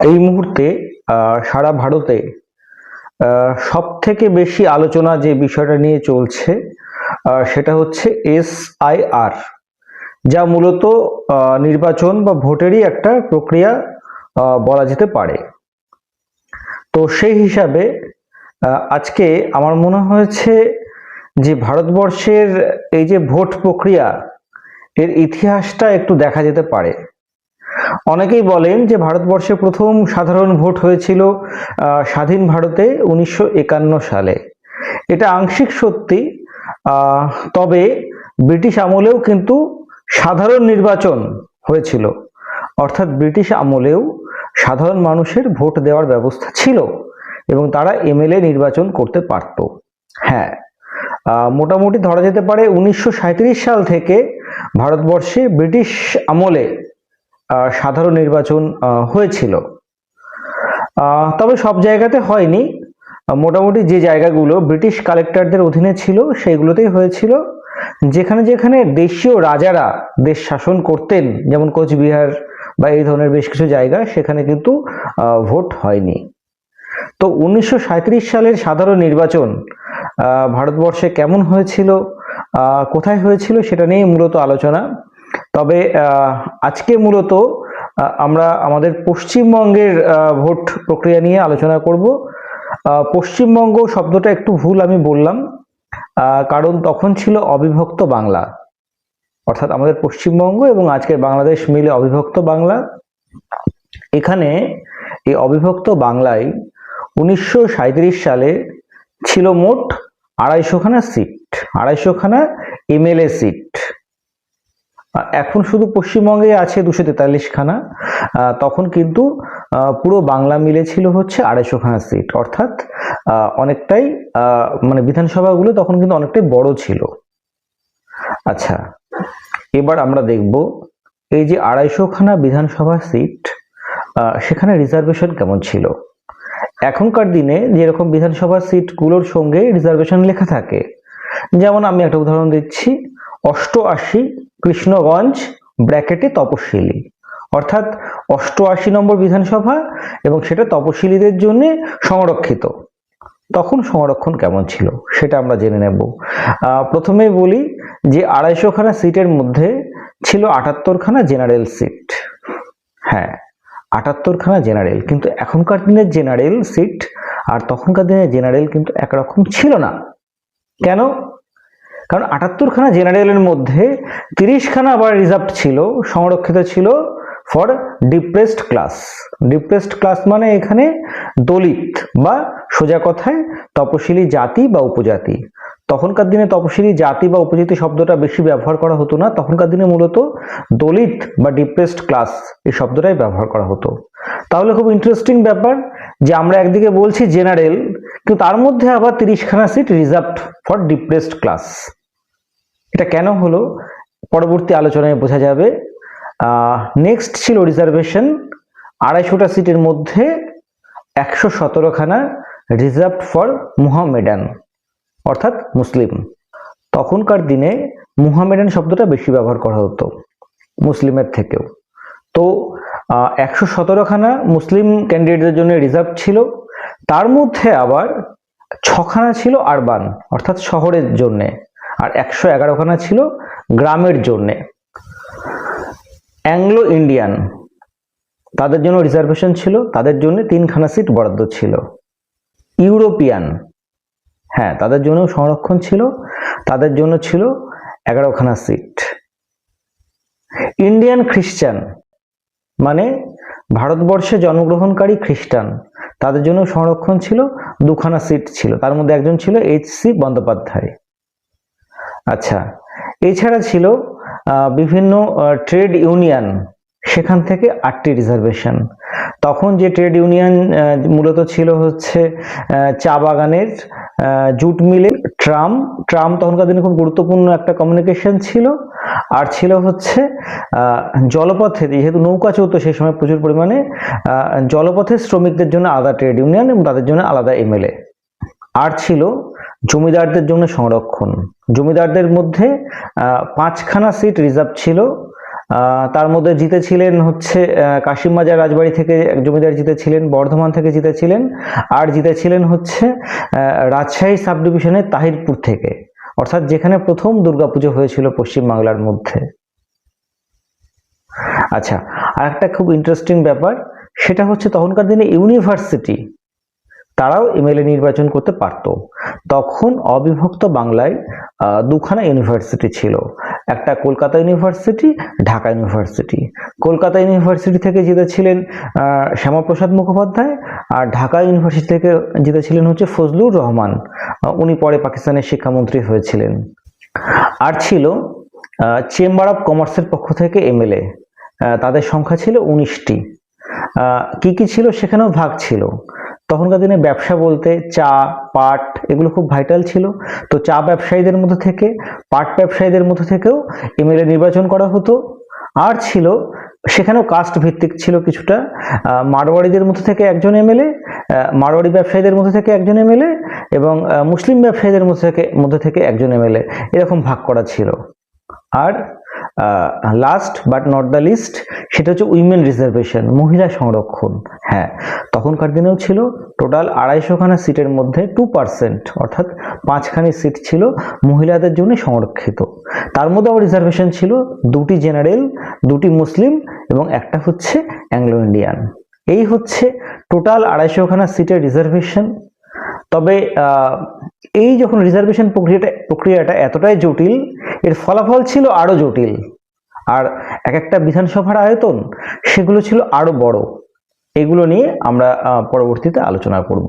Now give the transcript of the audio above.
এই মুহূর্তে সারা ভারতে সব থেকে বেশি আলোচনা যে বিষয়টা নিয়ে চলছে সেটা হচ্ছে এস আর, যা মূলত নির্বাচন বা ভোটেরই একটা প্রক্রিয়া বলা যেতে পারে। তো সেই হিসাবে আজকে আমার মনে হয়েছে যে ভারতবর্ষের এই যে ভোট প্রক্রিয়া, এর ইতিহাসটা একটু দেখা যেতে পারে। অনেকেই বলেন যে ভারতবর্ষে প্রথম সাধারণ ভোট হয়েছিল স্বাধীন ভারতে উনিশশো একান্ন সালে। এটা আংশিক সত্যি তবে ব্রিটিশ আমলেও কিন্তু সাধারণ নির্বাচন হয়েছিল। অর্থাৎ ব্রিটিশ আমলেও সাধারণ মানুষের ভোট দেওয়ার ব্যবস্থা ছিল এবং তারা এমএলএ নির্বাচন করতে পারত। হ্যাঁ মোটামুটি ধরা যেতে পারে উনিশশো সাঁইত্রিশ সাল থেকে ভারতবর্ষে ব্রিটিশ আমলে সাধারণ নির্বাচন হয়েছিল। তবে সব জায়গাতে হয়নি। মোটামুটি যে জায়গাগুলো ব্রিটিশ কালেক্টরদের অধীনে ছিল সেগুলোতেই হয়েছিল। যেখানে যেখানে দেশীয় রাজারা দেশ শাসন করতেন, যেমন কোচবিহার বা এই ধরনের বেশ কিছু জায়গা, সেখানে কিন্তু ভোট হয়নি। তো উনিশশো সাঁইত্রিশ সালের সাধারণ নির্বাচন ভারতবর্ষে কেমন হয়েছিল কোথায় হয়েছিল, সেটা নিয়ে মূলত আলোচনা। তবে আজকে মূলত আমরা আমাদের পশ্চিমবঙ্গের ভোট প্রক্রিয়া নিয়ে আলোচনা করব। পশ্চিমবঙ্গ শব্দটা একটু ভুল আমি বললাম কারণ তখন ছিল অবিভক্ত বাংলা। অর্থাৎ আমাদের পশ্চিমবঙ্গ এবং আজকের বাংলাদেশ মিলে অবিভক্ত বাংলা। এখানে এই অবিভক্ত বাংলায় উনিশশো সালে ছিল মোট আড়াইশোখানা সিট আড়াইশোখানা এমএলএ সিট। এখন শুধু পশ্চিমবঙ্গে আছে দুশো তেতাল্লিশ খানা তখন কিন্তু পুরো বাংলা মিলে ছিল হচ্ছে আড়াইশো খানা সিট অর্থাৎ অনেকটাই মানে বিধানসভাগুলো তখন কিন্তু অনেকটাই বড় ছিল। আচ্ছা এবার আমরা দেখব এই যে আড়াইশো খানা বিধানসভা সিট সেখানে রিজার্ভেশন কেমন ছিল? এখনকার দিনে যেরকম বিধানসভা সিটগুলোর সঙ্গে রিজার্ভেশন লেখা থাকে, যেমন আমি একটা উদাহরণ দিচ্ছি, অষ্টআশি কৃষ্ণগঞ্জ ব্র্যাকেটে তপশিলি অর্থাৎ অষ্টআশি নম্বর বিধানসভা এবং সেটা তপশিলীদের জন্য সংরক্ষিত। তখন সংরক্ষণ কেমন ছিল সেটা আমরা জেনে নেব। আহ, প্রথমেই বলি যে আড়াইশোখানা সিটের মধ্যে ছিল আটাত্তরখানা জেনারেল সিট। হ্যাঁ আটাত্তরখানা জেনারেল কিন্তু এখনকার দিনের জেনারেল সিট আর তখনকার দিনের জেনারেল কিন্তু একরকম ছিল না। কেন? কারণ আটাত্তরখানা জেনারেলের মধ্যে তিরিশখানা আবার রিজার্ভ ছিল, সংরক্ষিত ছিল for depressed class. Depressed class মানে এখানে দলিত বা সোজা কথায় তপশিলি জাতি বা উপজাতি। তখনকার দিনে তপশিলি জাতি বা উপজাতি শব্দটা বেশি ব্যবহার করা হতো না, তখনকার দিনে মূলত দলিত বা ডিপ্রেসড ক্লাস এই শব্দটাই ব্যবহার করা হতো। তাহলে খুব ইন্টারেস্টিং ব্যাপার যে আমরা একদিকে বলছি জেনারেল, কিন্তু তার মধ্যে আবার তিরিশখানা seat reserved for depressed class. এটা কেন হলো? পরবর্তী আলোচনায় বোঝা যাবে। নেক্সট ছিল রিজার্ভেশন আড়াইশোটা সিটের মধ্যে একশো সতেরোখানা রিজার্ভ ফর মুহামেডান অর্থাৎ মুসলিম। তখনকার দিনে মুহামেডান শব্দটা বেশি ব্যবহার করা হতো, মুসলিমের থেকেও। তো একশো সতেরোখানা মুসলিম ক্যান্ডিডেটদের জন্য রিজার্ভ ছিল। তার মধ্যে আবার ছখানা ছিল আরবান অর্থাৎ শহরের জন্যে। আর একশো এগারোখানা ছিল গ্রামের জন্যে। অ্যাংলো ইন্ডিয়ান তাদের জন্য রিজার্ভেশন ছিল, তাদের জন্য তিনখানা সিট বরাদ্দ ছিল। ইউরোপিয়ান হ্যাঁ তাদের জন্য সংরক্ষণ ছিল, তাদের জন্য ছিল এগারোখানা সিট ইন্ডিয়ান খ্রিস্টান মানে ভারতবর্ষে জন্মগ্রহণকারী খ্রিস্টান, তাদের জন্য সংরক্ষণ ছিল, দুখানা সিট ছিল। তার মধ্যে একজন ছিল এইচ সি বন্দ্যোপাধ্যায় আচ্ছা। এছাড়া ছিল বিভিন্ন ট্রেড ইউনিয়ন সেখান থেকে আটটি রিজার্ভেশন তখন যে ট্রেড ইউনিয়ন মূলত ছিল হচ্ছে চা বাগানের জুট মিলে ট্রাম ট্রাম তখনকার দিনে খুব গুরুত্বপূর্ণ একটা কমিউনিকেশন ছিল। আর ছিল হচ্ছে জলপথে, যেহেতু নৌকা চলতো সেই সময় প্রচুর পরিমাণে জলপথে শ্রমিকদের জন্য আলাদা ট্রেড ইউনিয়ন এবং তাদের জন্য আলাদা এমএলএ আর ছিল জমিদারদের জন্য সংরক্ষণ। জমিদারদের মধ্যে পাঁচখানা সিট রিজার্ভ ছিল। তার মধ্যে জিতেছিলেন হচ্ছে কাশিম মাজার রাজবাড়ি থেকে জমিদার জিতেছিলেন, বর্ধমান থেকে জিতেছিলেন, আর জিতেছিলেন হচ্ছে রাজশাহী সাব ডিভিশনের তাহিরপুর থেকে। অর্থাৎ যেখানে প্রথম দুর্গাপুজো হয়েছিল পশ্চিমবাংলার মধ্যে। আচ্ছা আর একটা খুব ইন্টারেস্টিং ব্যাপার, সেটা হচ্ছে তখনকার দিনে ইউনিভার্সিটি তারাও এমএলএ নির্বাচন করতে পারতো। তখন অবিভক্ত বাংলায় দুখানা ইউনিভার্সিটি ছিল। একটা Kolkata university Dhaka university Kolkata university থেকে জিতেছিলেন শ্যামাপ্রসাদ মুখোপাধ্যায় আর ঢাকা ইউনিভার্সিটি থেকে জিতেছিলেন হচ্ছে ফজলুর রহমান। উনি পরে পাকিস্তানের শিক্ষামন্ত্রী হয়েছিলেন। আর ছিল চেম্বার অফ কমার্সের পক্ষ থেকে এমএলএ তাদের সংখ্যা ছিল উনিশটি। কি কি ছিল সেখানেও ভাগ ছিল। তখনকার দিনে ব্যবসা বলতে চা, পাট এগুলো খুব ভাইটাল ছিল। তো চা ব্যবসায়ীদের মধ্যে থেকে, পাট ব্যবসায়ীদের মধ্যে থেকেও এমএলএ নির্বাচন করা হতো। আর ছিল, সেখানেও কাস্ট ভিত্তিক ছিল কিছুটা মারোয়াড়িদের মধ্যে থেকে একজন এমএলএ মারোয়াড়ি ব্যবসায়ীদের মধ্যে থেকে একজন এমএলএ এবং মুসলিম ব্যবসায়ীদের মধ্যে থেকে মধ্যে থেকে একজন এমএলএ এরকম ভাগ করা ছিল। আর last but not the least সেটা হচ্ছে উইমেন রিজার্ভেশন মহিলা সংরক্ষণ। হ্যাঁ তখনকার দিনেও ছিল টোটাল আড়াইশোখানা সিটের মধ্যে টু পার্সেন্ট অর্থাৎ পাঁচখানি সিট ছিল মহিলাদের জন্য সংরক্ষিত। তার মধ্যে আবার রিজার্ভেশন ছিল দুটি জেনারেল দুটি মুসলিম এবং একটা হচ্ছে অ্যাংলো ইন্ডিয়ান এই হচ্ছে টোটাল আড়াইশোখানা সিটের রিজার্ভেশন তবে এই যখন রিজার্ভেশন প্রক্রিয়াটা প্রক্রিয়াটা এতটাই জটিল এর ফলাফল ছিল আরও জটিল। আর এক একটা বিধানসভার আয়তন, সেগুলো ছিল আরও বড়। এগুলো নিয়ে আমরা পরবর্তীতে আলোচনা করব।